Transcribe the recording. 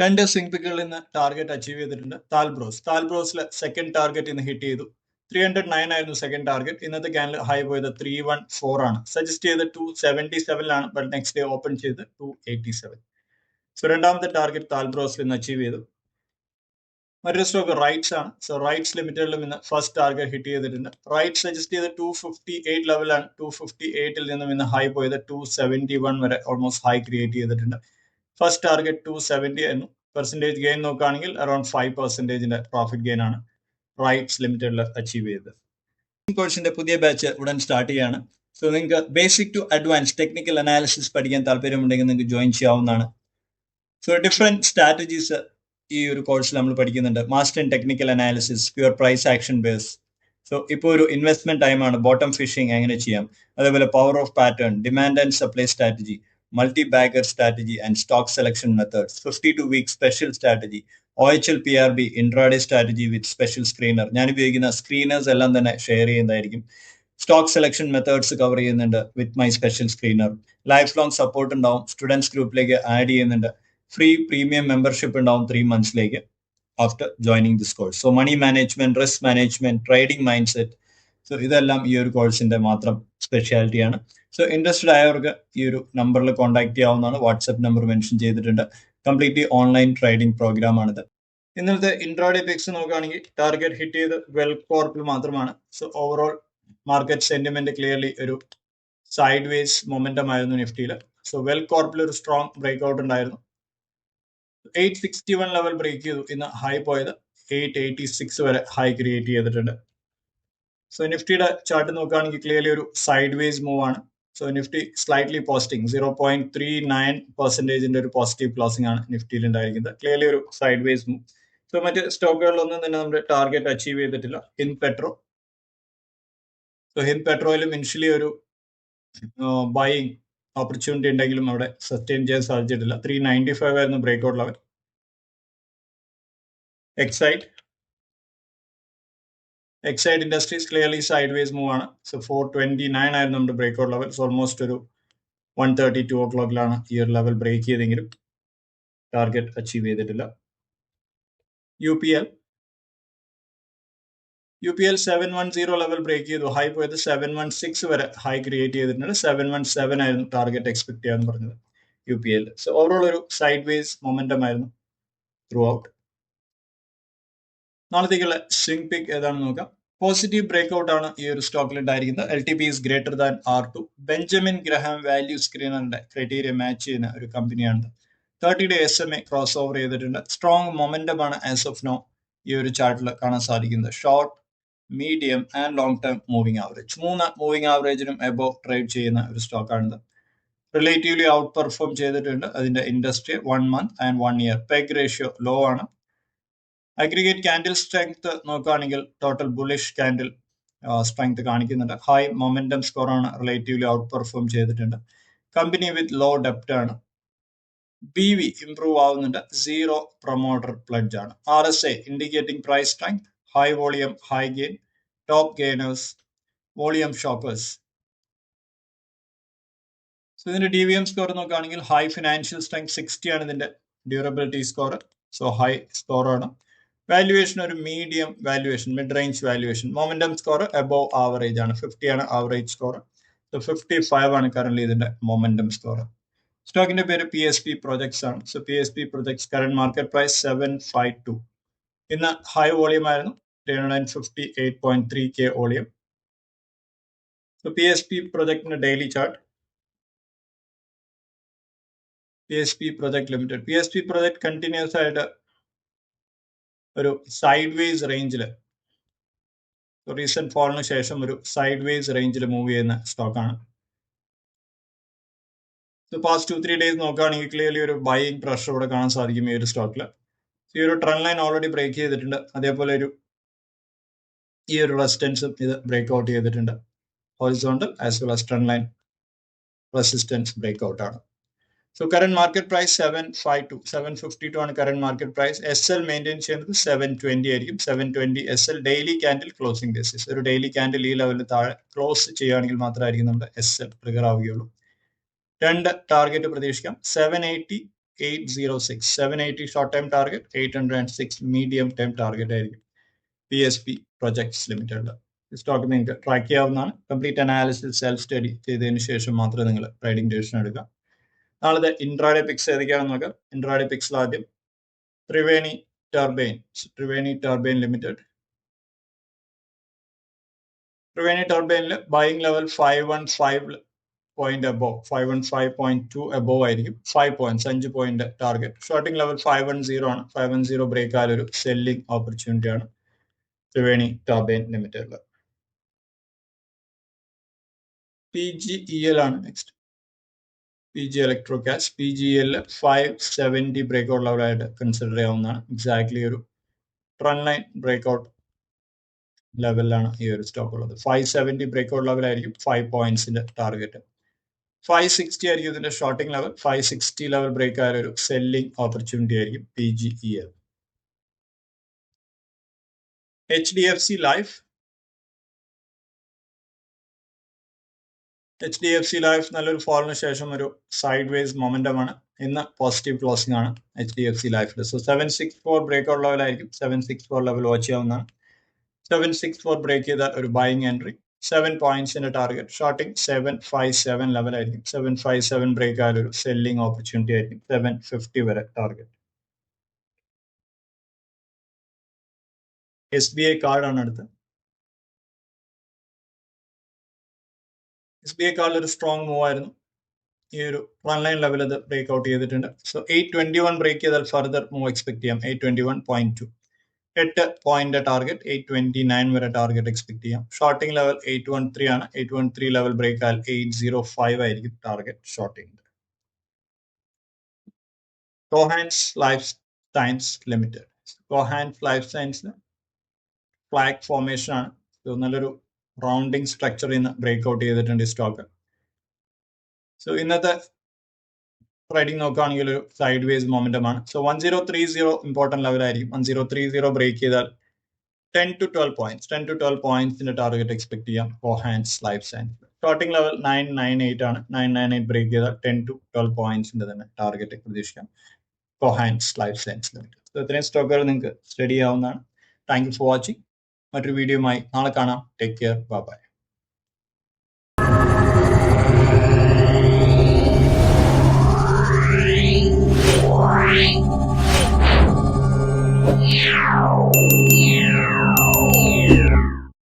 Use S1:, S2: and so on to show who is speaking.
S1: രണ്ട് സ്വിംഗ് പിക്കുകളിൽ നിന്ന് target achieve ചെയ്തിട്ടുണ്ട് താൽബ്രോസ് താൽബ്രോസിലെ സെക്കൻഡ് ടാർഗറ്റ് ഇന്ന് ഹിറ്റ് ചെയ്തു. ത്രീ ഹൺഡ്രഡ് നയൻ ആയിരുന്നു സെക്കൻഡ് ടാർഗറ്റ് ഇന്നത്തെ ക്യാനിൽ ഹൈ പോയത് ത്രീ വൺ ഫോർ ആണ്. സജസ്റ്റ് ചെയ്ത് ടു സെവന്റി സെവനിലാണ് ബട്ട് നെക്സ്റ്റ് ഡേ ഓപ്പൺ ചെയ്ത് ടു എയ്റ്റി സെവൻ സോ രണ്ടാമത്തെ ടാർഗറ്റ് താൽബ്രോസിൽ ഇന്ന് അച്ചീവ് ചെയ്തു. മറ്റൊരു സ്റ്റോക്ക് റൈറ്റ്സ് ആണ്. സോ റൈറ്റ്സ് ലിമിറ്റഡിലും ഇന്ന് ഫസ്റ്റ് ടാർഗറ്റ് ഹിറ്റ് ചെയ്തിട്ടുണ്ട്. റൈറ്റ് സജസ്റ്റ് ചെയ്ത് ടു ഫിഫ്റ്റി എയ്റ്റ് ലെവലാണ് ടു ഫിഫ്റ്റി എയ്റ്റിൽ നിന്നും ഇന്ന് ഹൈ പോയത് ടു സെവന്റി വൺ വരെ ഓൾമോസ്റ്റ് ഹൈ ക്രിയേറ്റ് ചെയ്തിട്ടുണ്ട്. ഫസ്റ്റ് ടാർഗറ്റ് ടു സെവന്റി ആയിരുന്നു. പെർസെന്റേജ് ഗെയിൻ നോക്കുകയാണെങ്കിൽ അറൌണ്ട് ഫൈവ് പെർസെന്റേജിന്റെ പ്രോഫിറ്റ് ഗെയിൻ ആണ് റൈറ്റ്സ് ലിമിറ്റഡിൽ അച്ചീവ് ചെയ്തത്. കോഴ്സിന്റെ പുതിയ ബാച്ച് ഉടൻ സ്റ്റാർട്ട് ചെയ്യാണ്. സോ നിങ്ങൾക്ക് basic to advance technical analysis പഠിക്കാൻ താല്പര്യമുണ്ടെങ്കിൽ നിങ്ങൾക്ക് ജോയിൻ ചെയ്യാവുന്നതാണ്. സോ ഡിഫറെന്റ് സ്ട്രാറ്റജീസ് ഈ ഒരു കോഴ്സിൽ നമ്മൾ പഠിക്കുന്നുണ്ട്. Master in technical analysis pure price action base so ഇപ്പോൾ ഒരു ഇൻവെസ്റ്റ്മെന്റ് ടൈമാണ് ബോട്ടം ഫിഷിംഗ് എങ്ങനെ ചെയ്യാം. അതേപോലെ power of pattern demand and supply strategy selection methods fifty two week special strategy O H L P R B intraday strategy with special screener ഞാൻ ഉപയോഗിക്കുന്ന screeners എല്ലാം തന്നെ ഷെയർ ചെയ്യുന്നതായിരിക്കും. സ്റ്റോക്ക് സെലക്ഷൻ മെത്തേഡ്സ് കവർ ചെയ്യുന്നുണ്ട് with my special screener life long support ഉണ്ടാവും students ഗ്രൂപ്പിലേക്ക് add ചെയ്യുന്നുണ്ട്. Free premium membership ഉണ്ടാവും three മന്ത്സിലേക്ക് after joining this course so money management risk management trading mind set so ഇതെല്ലാം ഈ ഒരു കോഴ്സിന്റെ മാത്രം സ്പെഷ്യാലിറ്റിയാണ് സോ ഇൻട്രസ്റ്റഡ് ആയവർക്ക് ഈ ഒരു നമ്പറിൽ കോൺടാക്ട് ചെയ്യാവുന്നതാണ്. വാട്സ്ആപ്പ് നമ്പർ മെൻഷൻ ചെയ്തിട്ടുണ്ട്. കംപ്ലീറ്റ്ലി ഓൺലൈൻ ട്രേഡിംഗ് പ്രോഗ്രാം ആണിത്. ഇന്നലത്തെ ഇൻട്രോഡി പിക്സ് നോക്കുകയാണെങ്കിൽ ടാർഗറ്റ് ഹിറ്റ് ചെയ്ത് വെൽ കോർപ്പിൽ മാത്രമാണ്. So overall market sentiment clearly ഒരു സൈഡ് വേസ് മൊമെന്റം ആയിരുന്നു നിഫ്റ്റിയിൽ സോ വെൽ കോർപ്പിൽ ഒരു സ്ട്രോങ് ബ്രേക്ക് ഔട്ട് ഉണ്ടായിരുന്നു. Eight sixty one level break ചെയ്തു. ഇന്ന് ഹൈ പോയത് എയ്റ്റ് എയ്റ്റി സിക്സ് വരെ ഹൈ ക്രിയേറ്റ് ചെയ്തിട്ടുണ്ട്. സോ നിഫ്റ്റിയുടെ ചാർട്ട് നോക്കുകയാണെങ്കിൽ ക്ലിയർലി ഒരു സൈഡ് വേസ് മൂവ് ആണ് so Nifty slightly posting zero point three nine പെർസെന്റേജിന്റെ ഒരു പോസിറ്റീവ് ക്ലോസിംഗ് ആണ് നിഫ്റ്റിയിൽ ഉണ്ടായിരിക്കുന്നത്. ക്ലിയർലി ഒരു സൈഡ് വേസ് മൂവ് സോ മറ്റ് സ്റ്റോക്കുകളിലൊന്നും തന്നെ നമ്മുടെ ടാർഗറ്റ് അച്ചീവ് ചെയ്തിട്ടില്ല. ഹിൻ പെട്രോ സോ ഹിൻ പെട്രോയിലും ഇനിഷ്യലി ഒരു ബൈയിങ് ഓപ്പർച്യൂണിറ്റി ഉണ്ടെങ്കിലും അവിടെ സസ്റ്റെയിൻ ചെയ്യാൻ സാധിച്ചിട്ടില്ല. ത്രീ നയന്റി ഫൈവ് ആയിരുന്നു break out level excite Exide Industries clearly sideways move ആണ്. സോ ഫോർ ട്വന്റി നയൻ ആയിരുന്നു നമ്മുടെ break out level so almost ഒരു വൺ തേർട്ടി ടു ഓ ക്ലോക്കിലാണ് ഈ ഒരു ലെവൽ ബ്രേക്ക് ചെയ്തെങ്കിലും ടാർഗറ്റ് അച്ചീവ് ചെയ്തിട്ടില്ല. U P L U P L seven one zero level break ചെയ്തു. ഹൈ പോയത് സെവൻ വൺ സിക്സ് വരെ ഹൈ ക്രിയേറ്റ് ചെയ്തിട്ടുണ്ട്. സെവൻ വൺ സെവൻ ആയിരുന്നു ടാർഗറ്റ് എക്സ്പെക്ട് ചെയ്യാന്ന് പറഞ്ഞത്. U P L so overall ഒരു സൈഡ് വേസ് മൊമെന്റം ആയിരുന്നു ത്രൂ ഔട്ട് നാളത്തേക്കുള്ള സ്വിംഗ് പിക്ക് ഏതാണെന്ന് നോക്കാം. പോസിറ്റീവ് ബ്രേക്ക് ഔട്ട് ആണ് ഈ ഒരു സ്റ്റോക്കിൽ ഉണ്ടായിരിക്കുന്നത്. L T B is greater than R two Benjamin Graham value സ്ക്രീനറിന്റെ criteria match ചെയ്യുന്ന ഒരു കമ്പനിയാണ് thirty day S M A cross over ചെയ്തിട്ടുണ്ട്. സ്ട്രോങ് മൊമെന്റം ആണ് ആസ് ഓഫ് നോ ഈ ഒരു ചാർട്ടിൽ കാണാൻ സാധിക്കുന്നത്. Short medium and long term moving average മൂന്ന് മൂവിംഗ് ആവറേജിനും എബോ ട്രേഡ് ചെയ്യുന്ന ഒരു സ്റ്റോക്കാണിത് റിലേറ്റീവ്ലി ഔട്ട് പെർഫോം ചെയ്തിട്ടുണ്ട്. അതിന്റെ industry one month and one year PEG ratio low ആണ്. അഗ്രിഗേറ്റ് കാൻഡിൽ സ്ട്രെങ്ത് നോക്കുകയാണെങ്കിൽ ടോട്ടൽ ബുളിഷ് കാൻഡിൽ സ്ട്രെങ്ത് കാണിക്കുന്നുണ്ട്. ഹൈ മൊമെന്റം സ്കോറാണ് റിലേറ്റീവ്ലി ഔട്ട് പെർഫോം ചെയ്തിട്ടുണ്ട്. കമ്പനി വിത്ത് ലോ ഡെപ്റ്റ് ആണ്. ബി വി ഇംപ്രൂവ് ആവുന്നുണ്ട്. സീറോ പ്രൊമോട്ടർ പ്ലഡ്ജ് ആണ്. R S A indicating price strength high volume high gain top gainers volume shockers so ഇതിന്റെ D V M score നോക്കുകയാണെങ്കിൽ high financial strength sixty ആണ് ഇതിന്റെ durability score so high score ആണ്. Valuation ഒരു medium valuation mid range valuation momentum score above average ആണ്. Fifty ആണ് average score fifty five ആണ് current ഇതിന്റെ മൊമെന്റം സ്കോർ സ്റ്റോക്കിന്റെ പേര് പി എസ് പി പ്രൊജക്ട്സ് ആണ്. So P S P projects current market price seven five two ഇന്ന് high volume ആയിരുന്നു. Three hundred and fifty eight point three K volume so P S P പ്രൊജക്ടിന്റെ daily chart P S P project limited P S P project continuous ആയിട്ട് ഒരു side vase റേഞ്ചിൽ recent ഫോളിന് ശേഷം ഒരു side vase റേഞ്ചിൽ move ചെയ്യുന്ന സ്റ്റോക്കാണ് past two three days നോക്കുകയാണെങ്കിൽ ക്ലിയർലി ഒരു ബൈയിങ് പ്രഷർ ഇവിടെ കാണാൻ സാധിക്കും ഈ ഒരു സ്റ്റോക്കിൽ ഈ ഒരു ട്രെൻഡ് ലൈൻ ഓൾറെഡി ബ്രേക്ക് ചെയ്തിട്ടുണ്ട്. അതേപോലെ ഒരു ഈ ഒരു റെസിസ്റ്റൻസും ഇത് ബ്രേക്ക് ഔട്ട് ചെയ്തിട്ടുണ്ട്. Horizontal as well as trend line resistance break ആണ്. So current market price seven five two seven fifty two ആണ് current market price S L maintain ചെയ്യുന്നത് സെവൻ ട്വന്റി ആയിരിക്കും. Seven twenty S L daily candle closing basis ഒരു daily candle ഈ ലെവലിൽ താഴെ close ചെയ്യുകയാണെങ്കിൽ മാത്രമായിരിക്കും നമ്മുടെ എസ് എൽ ട്രിഗർ ആവുകയുള്ളൂ. രണ്ട് ടാർഗറ്റ് പ്രതീക്ഷിക്കാം. Seven eighty eight zero six seven eighty short time target eight hundred and six medium time target ആയിരിക്കും. P S P projects limited stock നിങ്ങൾക്ക് ട്രാക്ക് ചെയ്യാവുന്നതാണ്. കംപ്ലീറ്റ് അനാലിസിസ് സെൽഫ് സ്റ്റഡി ചെയ്തതിന് ശേഷം മാത്രമേ നിങ്ങൾ ട്രേഡിംഗ് ഡിസിഷൻ എടുക്കുക. നാളത്തെ ഇൻട്രാഡേ പിക്സ് ഏതൊക്കെയാണെന്ന് നോക്കാം. ഇൻട്രാഡേ പിക്സിൽ ആദ്യം Triveni turbine Triveni turbine limited Triveni ടർബൈനിൽ buying level five one five point above five one five point two above ആയിരിക്കും. ഫൈവ് പോയിന്റ്സ് അഞ്ച് point target shorting level five one zero ആണ്. Five one zero break ആയാൽ ഒരു selling opportunity ആണ് Triveni turbine ലിമിറ്റഡിൽ P G E L ആണ് next P G electro cash P G L five seventy break ലെവലായിട്ട് consider ചെയ്യാവുന്നതാണ്. Exactly ഒരു trend line breakout ലെവലിലാണ് ഈ ഒരു സ്റ്റോക്ക് ഉള്ളത്. ഫൈവ് സെവന്റി ബ്രേക്ക് ലെവലായിരിക്കും ഫൈവ് പോയിന്റ്സിന്റെ ടാർഗറ്റ് ഫൈവ് സിക്സ്റ്റി ആയിരിക്കും ഇതിന്റെ shorting level five sixty level break ആയ ഒരു സെല്ലിംഗ് ഓപ്പർച്യൂണിറ്റി ആയിരിക്കും P G E L H D F C life H D F C life നല്ലൊരു ഫോളിന് ശേഷം ഒരു സൈഡ് വേസ് മൊമെന്റം ആണ്. ഇന്ന് പോസിറ്റീവ് ക്ലോസിംഗ് ആണ് എച്ച് ഡി എഫ് സി ലൈഫിൽ so seven six four break out ലെവലായിരിക്കും seven six four level watch ചെയ്യാവുന്നതാണ്. Seven six four break ചെയ്താൽ ഒരു buying entry seven പോയിന്റ്സിന്റെ target shorting seven five seven ലെവലായിരിക്കും seven five seven break ആയാലും ഒരു selling opportunity ആയിരിക്കും. Seven fifty വരെ target S B I കാർഡാണ് അടുത്ത് S B I കാർഡിൽ ഒരു സ്ട്രോങ് മൂവ് ആയിരുന്നു. ഈ ഒരു വൺ ലൈൻ ലെവൽ അത് ബ്രേക്ക് ഔട്ട് ചെയ്തിട്ടുണ്ട്. So eight twenty one break ചെയ്താൽ ഫർദർ മൂവ് എക്സ്പെക്ട് ചെയ്യാം. Eight twenty one point two എട്ട് point target eight twenty nine വരെ ടാർഗറ്റ് എക്സ്പെക്ട് ചെയ്യാം. Shorting level eight one three ആണ്. Eight one three level break ആയാൽ eight zero five ആയിരിക്കും target shorting Kohance life science limited Kohance life സയൻസിന് flag formation ആണ്. നല്ലൊരു rounding structure ഇന്ന് break out ചെയ്തിട്ടുണ്ട് stock so ഇന്നത്തെ trading നോക്കുകയാണെങ്കിൽ ഒരു side vase മൊമെന്റമാണ് so one zero three zero important ലെവലായിരിക്കും one zero three zero break ചെയ്താൽ ten to twelve points ten to twelve പോയിന്റ്സിന്റെ target expect ചെയ്യാം ഫോർ hands life science shorting level nine nine eight ആണ്. Nine nine eight break ചെയ്താൽ ten to twelve പോയിന്റ്സിന്റെ തന്നെ target പ്രതീക്ഷിക്കാം ഫോർ ഹാൻഡ്സ് ലൈഫ് സയൻസ് ലിമിറ്റഡ് ഇത്രയും സ്റ്റോക്കുകൾ നിങ്ങൾക്ക് സ്റ്റഡി ആവുന്നതാണ്. താങ്ക് യു ഫോർ വാച്ചിങ് മറ്റൊരു വീഡിയോയുമായി നാളെ കാണാം. Take care bye
S2: Meow.